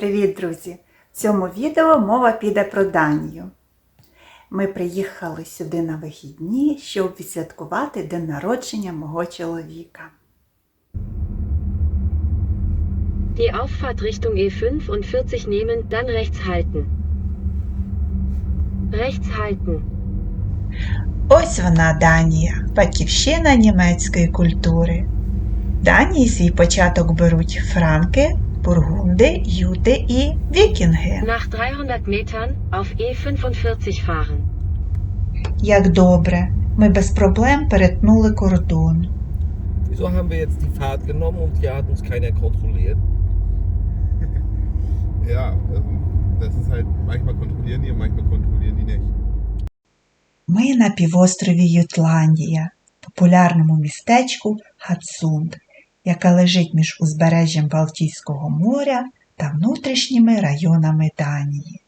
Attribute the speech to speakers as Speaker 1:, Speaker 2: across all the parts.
Speaker 1: Привіт, друзі! В цьому відео мова піде про Данію. Ми приїхали сюди на вихідні, щоб відсвяткувати день народження мого чоловіка.
Speaker 2: Die Auffahrt Richtung E5 und 40 nehmen, dann rechts halten. Rechts halten.
Speaker 1: Ось вона Данія, батьківщина німецької культури. Данії свій початок беруть франки, бургунди, юти і вікінги.
Speaker 2: Nach 300 Metern auf E45 fahren.
Speaker 1: Як добре, ми без проблем перетнули кордон.
Speaker 3: Wieso haben wir jetzt die Fahrt genommen und hier hat uns keiner kontrolliert?
Speaker 4: Ja, ähm, das ist halt, manchmal kontrollieren die und manchmal kontrollieren die nicht.
Speaker 1: Ми на півострові Ютландія, популярному містечку Хатсунд, яке лежить між узбережжям Балтійського моря та внутрішніми районами Данії,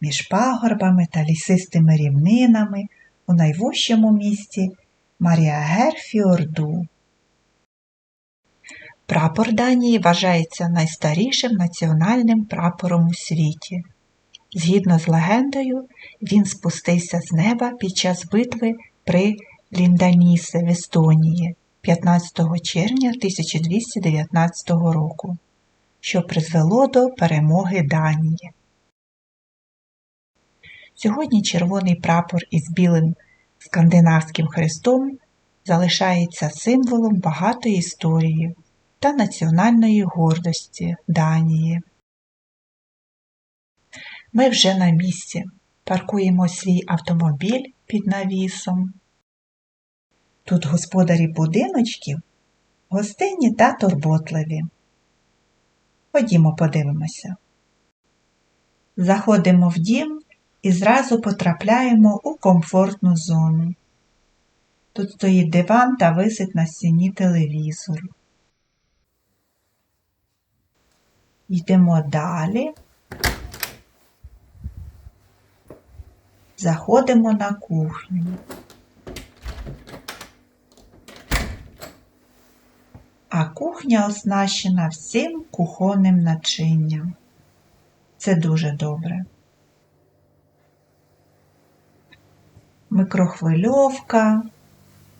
Speaker 1: між пагорбами та лісистими рівнинами у найвужчому місті Маріагер-Фіорду. Прапор Данії вважається найстарішим національним прапором у світі. Згідно з легендою, він спустився з неба під час битви при Лінданісе в Естонії 15 червня 1219 року, що призвело до перемоги Данії. Сьогодні червоний прапор із білим скандинавським хрестом залишається символом багатої історії та національної гордості Данії. Ми вже на місці. Паркуємо свій автомобіль під навісом. Тут господарі будиночків гостинні та турботливі. Ходімо, подивимося. Заходимо в дім і зразу потрапляємо у комфортну зону. Тут стоїть диван та висить на стіні телевізор. Йдемо далі. Заходимо на кухню. А кухня оснащена всім кухонним начинням. Це дуже добре. Микрохвильовка,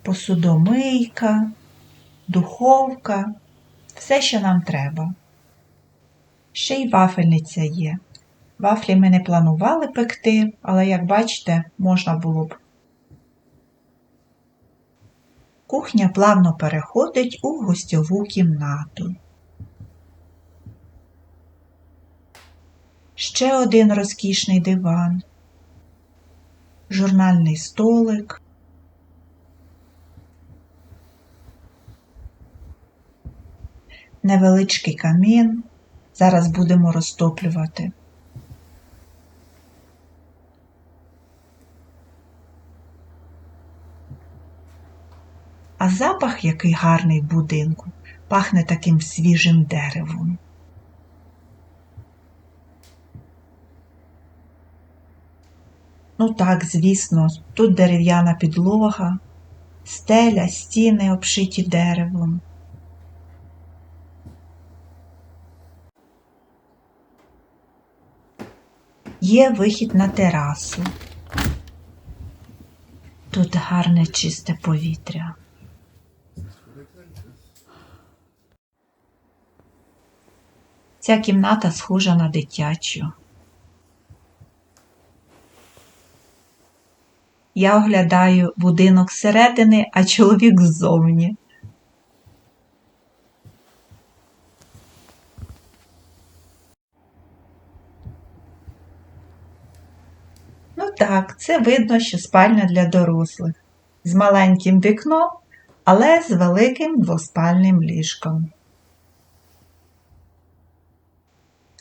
Speaker 1: посудомийка, духовка, все, що нам треба. Ще й вафельниця є. Вафлі ми не планували пекти, але, як бачите, можна було б. Кухня плавно переходить у гостьову кімнату. Ще один розкішний диван, журнальний столик. Невеличкий камін. Зараз будемо розтоплювати. А запах, який гарний в будинку, пахне таким свіжим деревом. Ну так, звісно, тут дерев'яна підлога, стеля, стіни обшиті деревом. Є вихід на терасу. Тут гарне чисте повітря. Ця кімната схожа на дитячу. Я оглядаю будинок зсередини, а чоловік ззовні. Ну так, це видно, що спальня для дорослих. З маленьким вікном, але з великим двоспальним ліжком.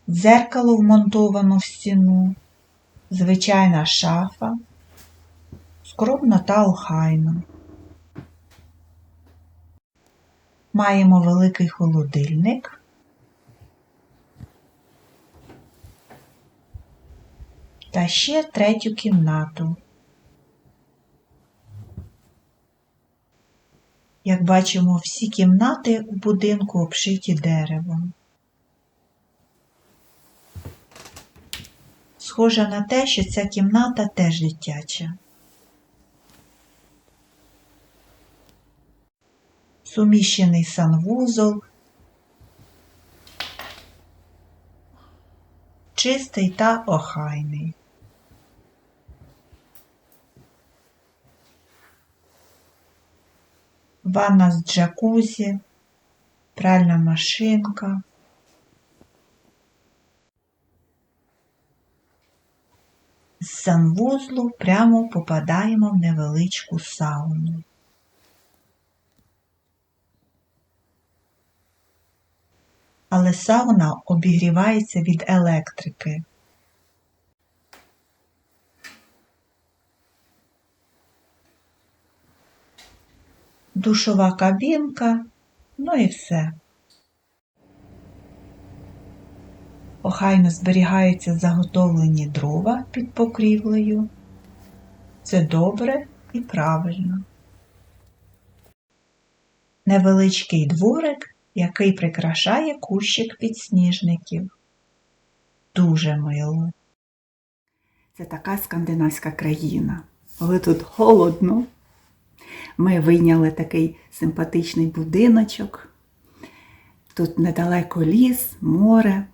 Speaker 1: Дзеркало вмонтовано в стіну, звичайна шафа, скромно та охайно. Маємо великий холодильник. Та ще третю кімнату. Як бачимо, всі кімнати в будинку обшиті деревом. Схоже на те, що ця кімната теж дитяча. Суміщений санвузол, чистий та охайний. Ванна з джакузі, пральна машинка. Санвузлу прямо попадаємо в невеличку сауну. Але сауна обігрівається від електрики. Душова кабінка, ну і все. Охайно зберігаються заготовлені дрова під покрівлею. Це добре і правильно. Невеличкий дворик, який прикрашає кущик підсніжників. Дуже мило. Це така скандинавська країна, але тут холодно. Ми вийняли такий симпатичний будиночок. Тут недалеко ліс, море.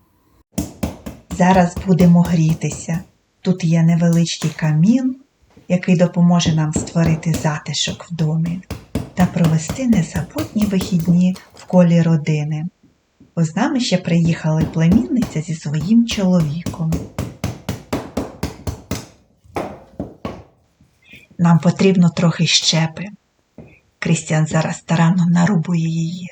Speaker 1: Зараз будемо грітися. Тут є невеличкий камін, який допоможе нам створити затишок в домі та провести незабутні вихідні в колі родини. Бо з нами ще приїхала племінниця зі своїм чоловіком. Нам потрібно трохи щепи. Крістіан зараз старанно нарубує її.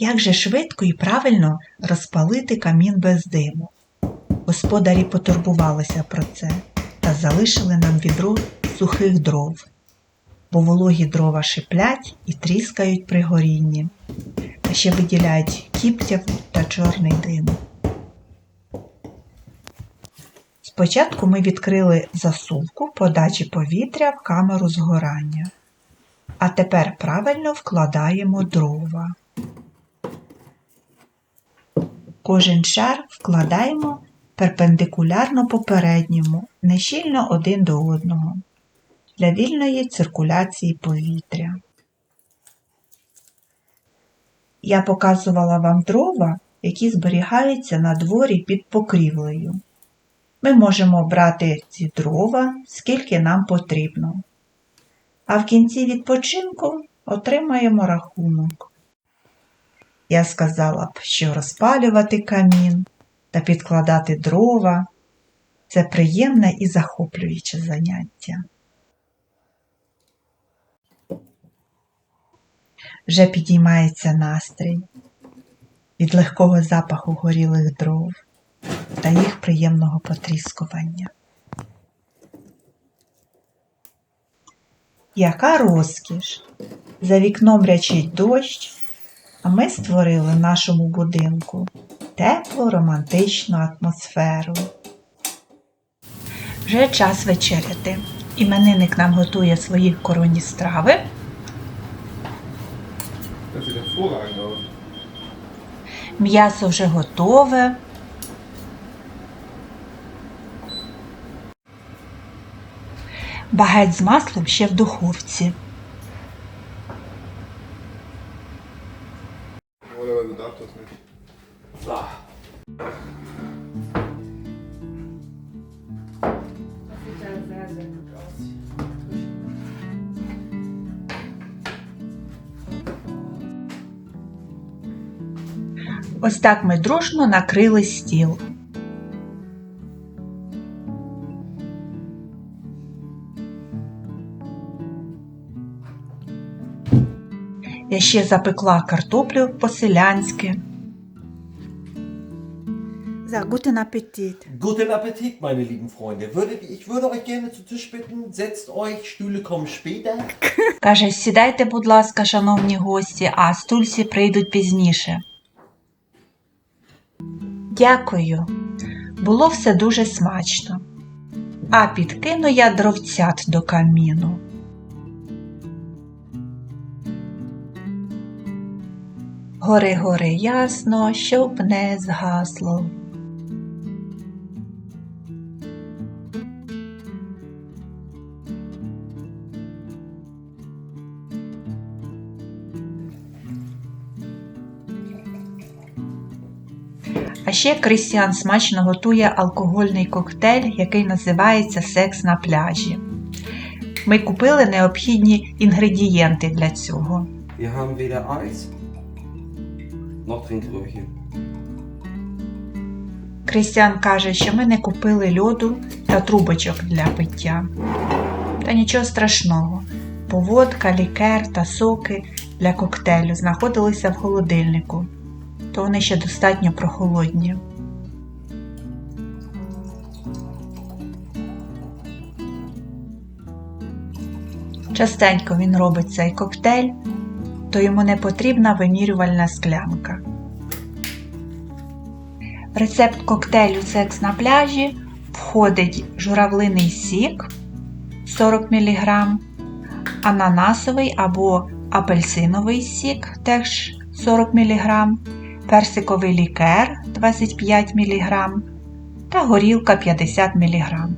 Speaker 1: Як же швидко і правильно розпалити камін без диму? Господарі потурбувалися про це та залишили нам відро сухих дров, бо вологі дрова шиплять і тріскають при горінні, а ще виділяють кіптяву та чорний дим. Спочатку ми відкрили засувку подачі повітря в камеру згорання, а тепер правильно вкладаємо дрова. Кожен шар вкладаємо перпендикулярно попередньому, нещільно один до одного для вільної циркуляції повітря. Я показувала вам дрова, які зберігаються на дворі під покрівлею. Ми можемо брати ці дрова, скільки нам потрібно. А в кінці відпочинку отримаємо рахунок. Я сказала б, що розпалювати камін та підкладати дрова це приємне і захоплююче заняття. Вже підіймається настрій від легкого запаху горілих дров та їх приємного потріскування. Яка розкіш! За вікном рячить дощ, ми створили нашому будинку теплу романтичну атмосферу. Вже час вечеряти. Іменинник нам готує свої коронні страви. М'ясо вже готове. Багет з маслом ще в духовці.
Speaker 4: Normalerweise darf das nicht.
Speaker 1: Ось так ми дружно накрили стіл. Я ще запекла картоплю по-селянськи. За guten Appetit.
Speaker 3: Guten Appetit, meine lieben Freunde. Würdet, ich würde euch gerne zu Tisch bitten. Setzt euch, Stühle kommen später.
Speaker 1: Каже, сідайте, будь ласка, шановні гості, а стульці прийдуть пізніше. Дякую. Було все дуже смачно. А підкину я дровцят до каміну. Гори гори ясно, щоб не згасло. А ще Крістіан смачно готує алкогольний коктейль, який називається Секс на пляжі. Ми купили необхідні інгредієнти для цього.
Speaker 5: Wir haben weder noch Trinkröhrchen.
Speaker 1: Крістіан каже, що ми не купили льоду та трубочок для пиття. Та нічого страшного, бо водка, лікер та соки для коктейлю знаходилися в холодильнику, то вони ще достатньо прохолодні. Частенько він робить цей коктейль, то йому не потрібна вимірювальна склянка. Рецепт коктейлю Секс на пляжі входить журавлиний сік 40 мг, ананасовий або апельсиновий сік теж 40 мг, персиковий лікер 25 мг та горілка 50 мг.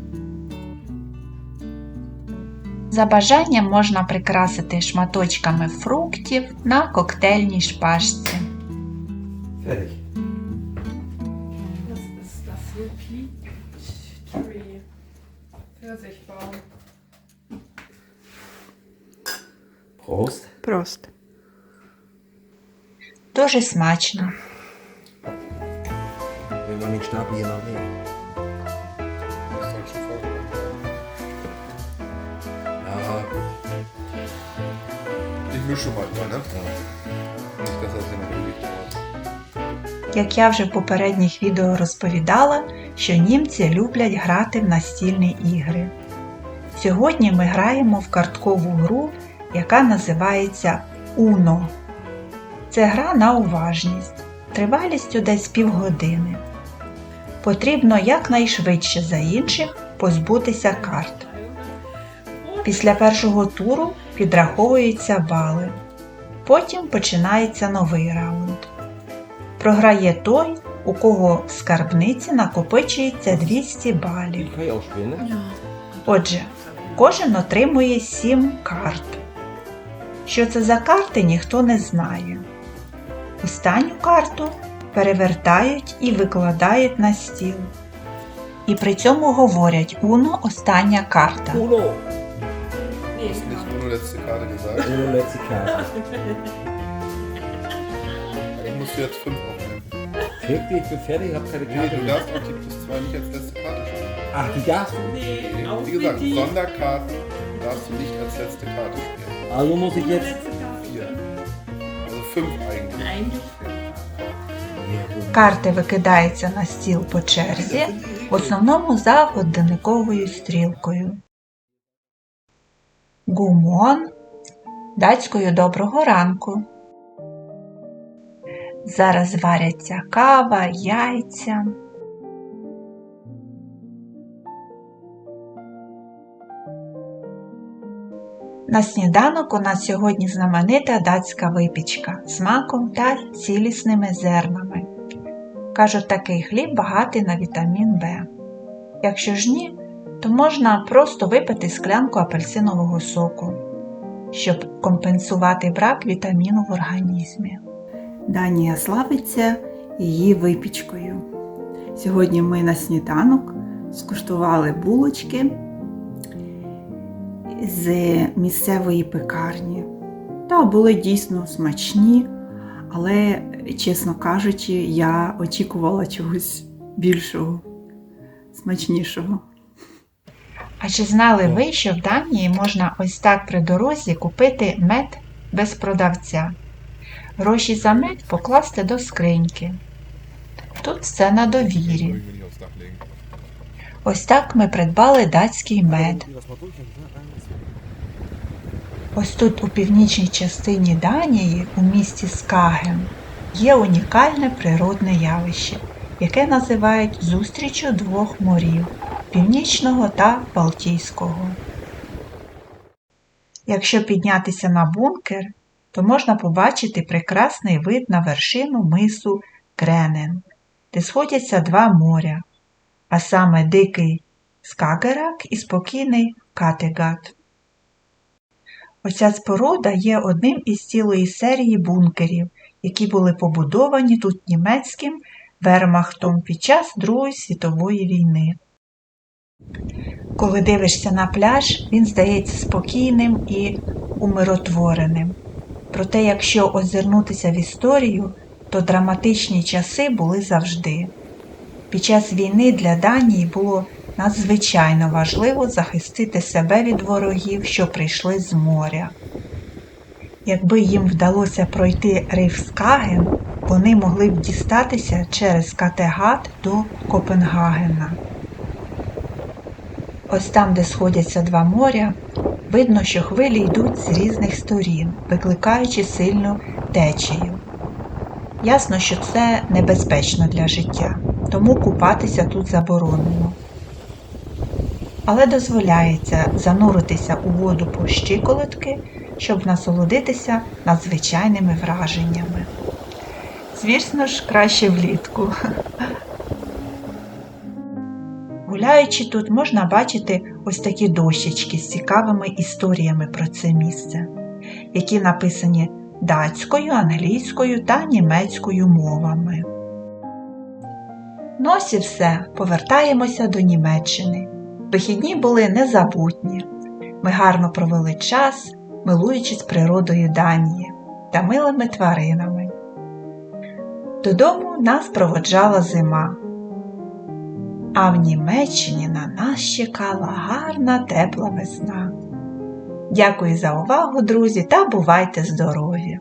Speaker 1: За бажанням можна прикрасити шматочками фруктів на коктейльній шпажці.
Speaker 6: Pfirsichbaum.
Speaker 5: Prost.
Speaker 1: Дуже смачно.
Speaker 5: Wenn man den Stapel hier noch nehmen.
Speaker 4: Ne? Nicht, dass das immer ewig dauert.
Speaker 1: Як я вже в попередніх відео розповідала, що німці люблять грати в настільні ігри. Сьогодні ми граємо в карткову гру, яка називається Uno. Це гра на уважність, тривалістю десь півгодини. Потрібно якнайшвидше за інших позбутися карт. Після першого туру підраховуються бали. Потім починається новий раунд. Програє той, у кого в скарбниці накопичується 200 балів. Отже, кожен отримує 7 карт. Що це за карти, ніхто не знає. Останню карту перевертають і викладають на стіл. І при цьому говорять Уно остання карта.
Speaker 4: Nur letzte Karte gesagt.
Speaker 5: Uno letzte Karte.
Speaker 4: Ich muss jetzt fünf aufnehmen.
Speaker 5: Wirklich, ich bin fertig, ich habe keine
Speaker 4: Nee,
Speaker 5: Karte.
Speaker 4: du darfst auch die plus zwei nicht als letzte Karte spielen.
Speaker 5: Ach, die darfst du?
Speaker 6: Nee,
Speaker 4: Nee,
Speaker 6: auch
Speaker 4: wie gesagt,
Speaker 6: die
Speaker 4: Sonderkarten darfst du nicht als letzte Karte spielen.
Speaker 5: Also muss ich jetzt.
Speaker 4: Vier. Also fünf eigentlich.
Speaker 6: Eigentlich.
Speaker 1: Карти викидаються на стіл по черзі, в основному за годинниковою стрілкою. Гумон датською доброго ранку. Зараз варяться кава, яйця. На сніданок у нас сьогодні знаменита датська випічка з маком та цілісними зернами. Кажуть, такий хліб багатий на вітамін В. Якщо ж ні, то можна просто випити склянку апельсинового соку, щоб компенсувати брак вітаміну в організмі.
Speaker 7: Данія славиться її випічкою. Сьогодні ми на сніданок скуштували булочки з місцевої пекарні. Та були дійсно смачні, але, чесно кажучи, я очікувала чогось більшого, смачнішого.
Speaker 1: А чи знали ви, що в Данії можна ось так при дорозі купити мед без продавця? Гроші за мед покласти до скриньки. Тут все на довірі. Ось так ми придбали датський мед. Ось тут у північній частині Данії, у місті Скаген, є унікальне природне явище, яке називають зустрічю двох морів північного та Балтійського. Якщо піднятися на бункер то можна побачити прекрасний вид на вершину мису Кренен, де сходяться два моря, а саме дикий Скагерак і спокійний Категат. Оця споруда є одним із цілої серії бункерів, які були побудовані тут німецьким вермахтом під час Другої світової війни. Коли дивишся на пляж, він здається спокійним і умиротвореним. Проте, якщо озирнутися в історію, то драматичні часи були завжди. Під час війни для Данії було надзвичайно важливо захистити себе від ворогів, що прийшли з моря. Якби їм вдалося пройти Рейфскаген, вони могли б дістатися через Категат до Копенгагена. Ось там, де сходяться два моря, видно, що хвилі йдуть з різних сторін, викликаючи сильну течію. Ясно, що це небезпечно для життя, тому купатися тут заборонено. Але дозволяється зануритися у воду по щиколотки, щоб насолодитися надзвичайними враженнями. Звісно ж, краще влітку. Гуляючи тут, можна бачити ось такі дощечки з цікавими історіями про це місце, які написані датською, англійською та німецькою мовами. Ну ось і все, повертаємося до Німеччини. Вихідні були незабутні. Ми гарно провели час, милуючись природою Данії та милими тваринами. Додому нас проводжала зима. А в Німеччині на нас чекала гарна тепла весна. Дякую за увагу, друзі, та бувайте здорові!